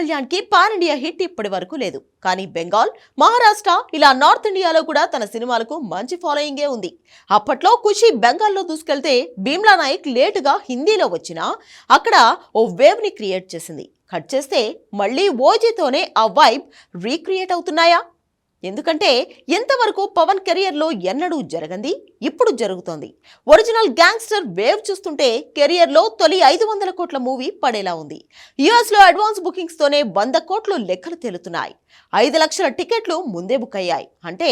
కళ్యాణ్కి pan India hit ఇప్పటి వరకు లేదు. కానీ బెంగాల్ మహారాష్ట్ర ఇలా నార్త్ ఇండియాలో కూడా తన సినిమాలకు మంచి ఫాలోయింగే ఉంది. అప్పట్లో ఖుషి బెంగాల్లో దూసుకెళ్తే భీమ్లా నాయక్ లేటుగా హిందీలో వచ్చినా అక్కడ ఓ వేవ్ని క్రియేట్ చేసింది. కట్ చేస్తే మళ్ళీ ఓజీతోనే ఆ వైబ్ రీక్రియేట్ అవుతున్నాయా? ఎందుకంటే ఎంతవరకు పవన్ కెరియర్లో ఎన్నడూ జరగంది ఇప్పుడు జరుగుతోంది. ఒరిజినల్ గ్యాంగ్స్టర్ వేవ్ చూస్తుంటే కెరియర్లో తొలి ఐదు వందల కోట్ల మూవీ పడేలా ఉంది. యుఎస్లో అడ్వాన్స్ బుకింగ్స్తోనే వంద కోట్లు లెక్కలు తేలుతున్నాయి. ఐదు లక్షల టికెట్లు ముందే బుక్ అయ్యాయి. అంటే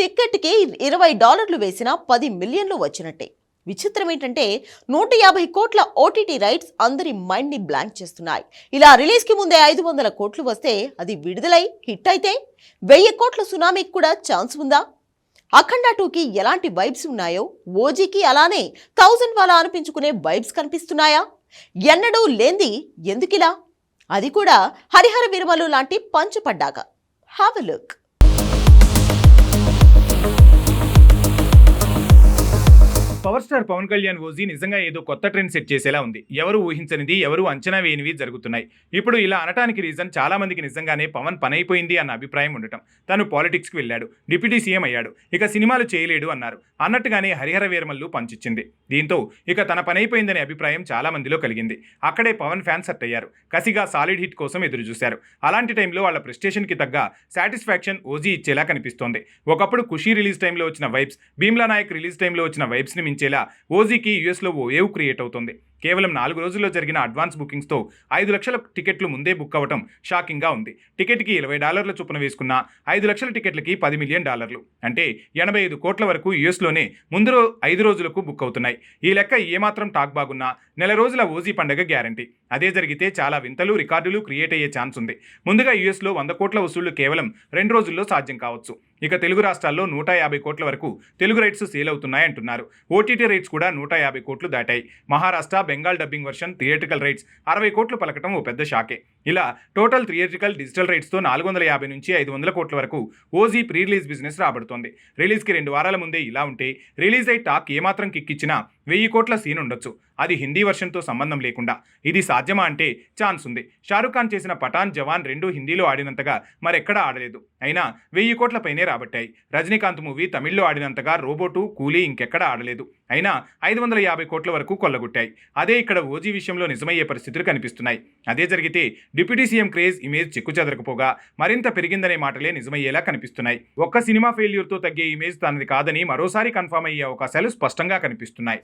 టికెట్కి ఇరవై డాలర్లు వేసినా పది మిలియన్లు వచ్చినట్టే. విచిత్రం ఏంటంటే నూట యాభై కోట్ల ఓటీటీ రైట్స్ అందరి మైండ్ని బ్లాంక్ చేస్తున్నాయి. ఇలా రిలీజ్కి ముందే ఐదు వందల కోట్లు వస్తే అది విడుదలై హిట్ అయితే వెయ్యి కోట్ల సునామీకి కూడా ఛాన్స్ ఉందా? అఖండ టూకి ఎలాంటి వైబ్స్ ఉన్నాయో ఓజీకి అలానే థౌజండ్ వాలా అనిపించుకునే వైబ్స్ కనిపిస్తున్నాయా? ఎన్నడూ లేంది ఎందుకిలా? అది కూడా హరిహర విరమలు లాంటి పంచు పడ్డాక. Have a look power star Pawan Kalyan OG నిజంగా ఏదో కొత్త ట్రెండ్ సెట్ చేసేలా ఉంది. ఎవరు ఊహించనిది ఎవరు అంచనా వేయనివి జరుగుతున్నాయి. ఇప్పుడు ఇలా అనటానికి రీజన్ చాలా మందికి నిజంగానే పవన్ పనైపోయింది అన్న అభిప్రాయం ఉండటం. తను పాలిటిక్స్కి వెళ్ళాడు. డిప్యూటీ సీఎం అయ్యాడు. ఇక సినిమాలు చేయలేడు అన్నారు. అన్నట్టుగానే హరిహర వీరమల్లు పంచిచ్చింది. దీంతో ఇక తన పనైపోయిందనే అభిప్రాయం చాలా మందిలో కలిగింది. అక్కడే పవన్ ఫ్యాన్స్ సెట్ అయ్యారు. కసిగా సాలిడ్ హిట్ కోసం ఎదురు చూశారు అలాంటి టైంలో వాళ్ళ ప్రెస్టేషన్కి తగ్గ సాటిస్ఫాక్షన్ ఓజీ ఇచ్చేలా కనిపిస్తోంది. ఒకప్పుడు ఖుషీ రిలీజ్ టైంలో వచ్చిన వైబ్స్ భీమ్లా నాయక్ రిలీజ్ టైంలో వచ్చిన వైబ్స్ని మించేలా ఓజీకి యుఎస్లో ఓ వేవ్ క్రియేట్ అవుతుంది. కేవలం నాలుగు రోజుల్లో జరిగిన అడ్వాన్స్ బుకింగ్స్తో ఐదు లక్షల టికెట్లు ముందే బుక్ అవ్వటం షాకింగ్గా ఉంది. టికెట్కి ఇరవై డాలర్ల చొప్పున వేసుకున్న ఐదు లక్షల టికెట్లకి పది మిలియన్ డాలర్లు. అంటే ఎనభై ఐదు కోట్ల వరకు యూఎస్లోనే ముందు రో ఐదు రోజులకు బుక్ అవుతున్నాయి. ఈ లెక్క ఏమాత్రం టాక్ బాగున్నా నెల రోజుల ఓజీ పండగ గ్యారంటీ. అదే జరిగితే చాలా వింతలు రికార్డులు క్రియేట్ అయ్యే ఛాన్స్ ఉంది. ముందుగా యూఎస్లో వంద కోట్ల వసూళ్ళు కేవలం రెండు రోజుల్లో సాధ్యం కావచ్చు. ఇక తెలుగు రాష్ట్రాల్లో నూట యాభై కోట్ల వరకు తెలుగు రైట్స్ సేల్ అవుతున్నాయంటున్నారు. ఓటీటీ రైట్స్ కూడా నూట యాభై కోట్లు దాటాయి. Maharashtra Bengal dubbing version theatrical rights. అరవై కోట్లు పలకటం ఓ పెద్ద షాకే. ఇలా టోటల్ థియేట్రికల్ డిజిటల్ రైట్స్తో నాలుగు వందల యాభై నుంచి ఐదు వందల కోట్ల వరకు ఓజీ ప్రీ రిలీజ్ బిజినెస్ రాబడుతోంది. రిలీజ్కి రెండు వారాల ముందే ఇలా ఉంటే రిలీజ్ అయి టాక్ ఏమాత్రం కిక్కిచ్చినా వెయ్యి కోట్ల సీన్ ఉండొచ్చు. అది హిందీ వర్షన్తో సంబంధం లేకుండా. ఇది సాధ్యమా అంటే ఛాన్స్ ఉంది. షారుఖ్ ఖాన్ చేసిన పఠాన్ జవాన్ రెండు హిందీలో ఆడినంతగా మరెక్కడా ఆడలేదు. అయినా వెయ్యి కోట్ల పైనే రాబట్టాయి. రజనీకాంత్ మూవీ తమిళ్ళో ఆడినంతగా రోబోటు కూలీ ఇంకెక్కడా ఆడలేదు. అయినా ఐదు వందల యాభై కోట్ల వరకు కొల్లగొట్టాయి. అదే ఇక్కడ ఓజీ విషయంలో నిజమయ్యే పరిస్థితులు కనిపిస్తున్నాయి. అదే జరిగితే డిప్యూటీ సీఎం క్రేజ్ ఇమేజ్ చెక్కుచెదరకపోగా మరింత పెరిగిందనే మాటలే నిజమయ్యేలా కనిపిస్తున్నాయి. ఒక్క సినిమా ఫెయిల్యూర్తో తగ్గే ఇమేజ్ తనది కాదని మరోసారి కన్ఫర్మ్ అయ్యే అవకాశాలు స్పష్టంగా కనిపిస్తున్నాయి.